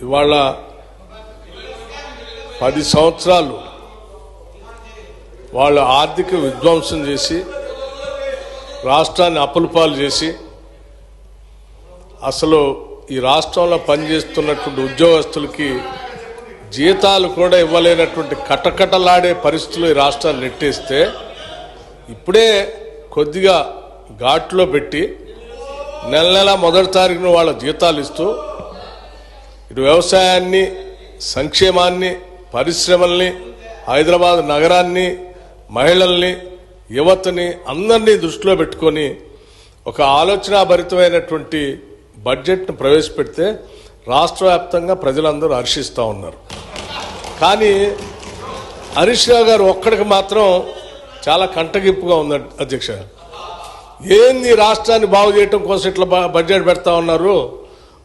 ఇవాళ పది సంవత్సరాలు వాళ్ళు ఆర్థిక విధ్వంసం చేసి రాష్ట్రాన్ని అప్పులపాలు చేసి అసలు ఈ రాష్ట్రంలో పనిచేస్తున్నటువంటి ఉద్యోగస్తులకి జీతాలు కూడా ఇవ్వలేనటువంటి కటకటలాడే పరిస్థితులు ఈ రాష్ట్రాన్ని నెట్టేస్తే ఇప్పుడే కొద్దిగా ఘాట్లో పెట్టి నెల నెల మొదటి తారీఖున వాళ్ళ జీతాలు ఇస్తూ ఇటు వ్యవసాయాన్ని సంక్షేమాన్ని పరిశ్రమల్ని హైదరాబాద్ నగరాన్ని మహిళల్ని యువతని అందరినీ దృష్టిలో పెట్టుకొని ఒక ఆలోచనాభరితమైనటువంటి బడ్జెట్ను ప్రవేశపెడితే రాష్ట్ర వ్యాప్తంగా ప్రజలందరూ హర్షిస్తూ ఉన్నారు. కానీ హరీష్ రావు గారు ఒక్కడికి మాత్రం చాలా కంటగింపుగా ఉంది అధ్యక్ష. ఏంది రాష్ట్రాన్ని బాగు చేయటం కోసం ఇట్లా బడ్జెట్ పెడతా ఉన్నారు?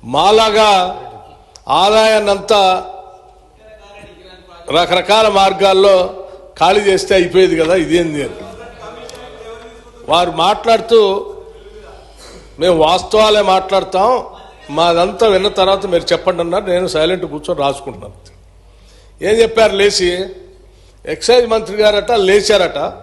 మాలాగా ఆదాయాన్నంతా రకరకాల మార్గాల్లో ఖాళీ చేస్తే అయిపోయేది కదా ఇదేంది అని. వారు మాట్లాడుతూ మేము వాస్తవాలే మాట్లాడతాం మాదంతా విన్న తర్వాత మీరు చెప్పండి అన్నారు. నేను సైలెంట్ కూర్చొని రాసుకుంటున్నాను. ఏం చెప్పారు లేచి? ఎక్సైజ్ మంత్రి గారట లేచారట.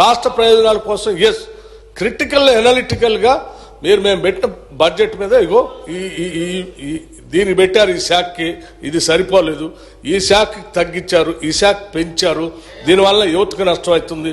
రాష్ట్ర ప్రయోజనాల కోసం ఎస్ క్రిటికల్ ఎనలిటికల్గా మీరు మేము పెట్టిన బడ్జెట్ మీద ఇగో ఈ ఈ దీన్ని పెట్టారు ఈ శాఖకి ఇది సరిపోలేదు. ఈ శాఖకి తగ్గించారు ఈ శాఖ పెంచారు. దీనివల్ల యువతకు నష్టం అవుతుంది.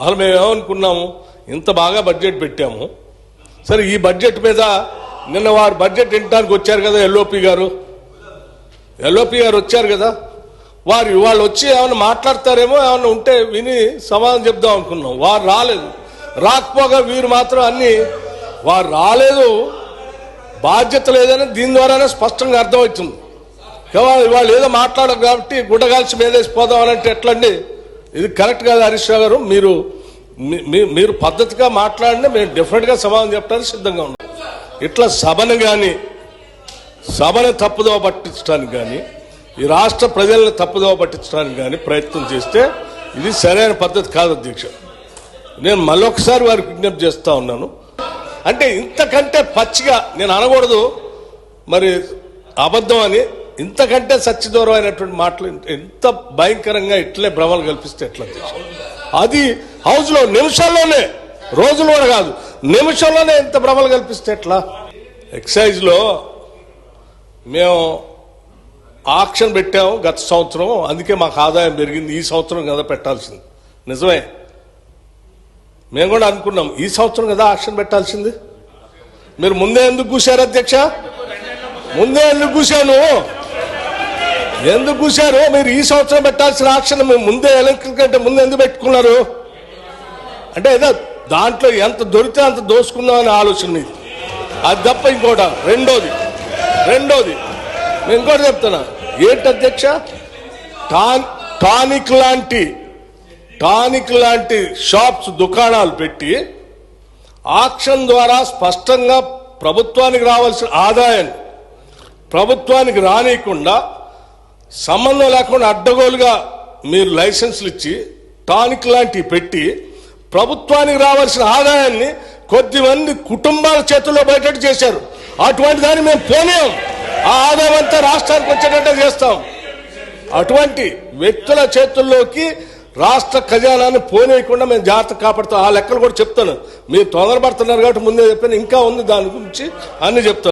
అసలు మేము ఏమనుకున్నాము ఇంత బాగా బడ్జెట్ పెట్టాము. సరే ఈ బడ్జెట్ మీద నిన్న వారు బడ్జెట్ వినడానికి వచ్చారు కదా ఎల్ఓపి గారు? ఎల్ఓపి గారు వచ్చారు కదా? వారు వాళ్ళు వచ్చి ఏమైనా మాట్లాడతారేమో ఏమైనా ఉంటే విని సమాధానం చెప్దాం అనుకున్నాం. వారు రాలేదు. రాకపోగా వీరు మాత్రం అన్ని వారు రాలేదు. బాధ్యత లేదని దీని ద్వారానే స్పష్టంగా అర్థమవుతుంది. వాళ్ళు ఏదో మాట్లాడరు కాబట్టి గుడ్డగాల్చి మీదేసి అని అంటే ఎట్లండి? ఇది కరెక్ట్ కాదు హరీష్ రావు గారు. మీరు మీ- మీ- మీరు పద్ధతిగా మాట్లాడినా మేము డెఫినెట్గా సమాధానం చెప్పడానికి సిద్ధంగా ఉన్నాం. ఇట్లా సభను కానీ సభను తప్పుదోవ పట్టించడానికి కానీ ఈ రాష్ట్ర ప్రజలను తప్పుదోవ పట్టించడానికి కానీ ప్రయత్నం చేస్తే ఇది సరైన పద్ధతి కాదు అధ్యక్ష. నేను మళ్ళొకసారి వారికి విజ్ఞప్తి చేస్తా ఉన్నాను. అంటే ఇంతకంటే పచ్చిగా నేను అనకూడదు. మరి అబద్ధం అని ఇంతకంటే సత్యదూరమైనటువంటి మాటలు ఎంత భయంకరంగా ఇట్లే భ్రమలు కల్పిస్తే ఎట్లా అది హౌస్లో నిమిషాల్లోనే రోజులు కూడా కాదు నిమిషంలోనే ఎంత భ్రమలు కల్పిస్తే ఎట్లా? ఎక్సైజ్లో మేము ఆక్షన్ పెట్టాము గత సంవత్సరం అందుకే మాకు ఆదాయం పెరిగింది ఈ సంవత్సరం కదా పెట్టాల్సింది. నిజమే? మేము కూడా అనుకున్నాం ఈ సంవత్సరం కదా ఆక్షన్ పెట్టాల్సింది. మీరు ముందే ఎందుకు కూశారు అధ్యక్ష? ముందే ఎందుకు కూశాను? ఎందుకు కూశారు? మీరు ఈ సంవత్సరం పెట్టాల్సిన ఆక్షన్ ముందే ఎలక్ట్రిక్ కంటే ముందే ఎందుకు పెట్టుకున్నారు? అంటే ఏదో దాంట్లో ఎంత దొరికితే అంత దోసుకుందాం అనే ఆలోచన మీది. అది తప్ప ఇంకోట రెండోది. రెండోది. నేను ఇంకోటి చెప్తున్నా. ఏంటి అధ్యక్ష? టాన్ టానిక్ లాంటి టానిక్ లాంటి షాప్స్ దుకాణాలు పెట్టి ఆక్షన్ ద్వారా స్పష్టంగా ప్రభుత్వానికి రావాల్సిన ఆదాయాన్ని ప్రభుత్వానికి రానియకుండా సంబంధం లేకుండా అడ్డగోలుగా మీరు లైసెన్సులు ఇచ్చి టానిక్ లాంటివి పెట్టి ప్రభుత్వానికి రావాల్సిన ఆదాయాన్ని కొద్దిమంది కుటుంబాల చేతుల్లో బయటట్టు చేశారు. అటువంటి దాన్ని మేము పోనేం ఆ ఆదాయం అంతా రాష్ట్రానికి వచ్చేటట్టే చేస్తాం. అటువంటి వ్యక్తుల చేతుల్లోకి రాష్ట్ర ఖజానాన్ని పోనీయకుండా మేము జాగ్రత్త కాపాడుతాం. ఆ లెక్కలు కూడా చెప్తాను. మీరు తొందరపడుతున్నారు కాబట్టి ముందే చెప్పాను. ఇంకా ఉంది దాని గురించి అన్ని చెప్తాను.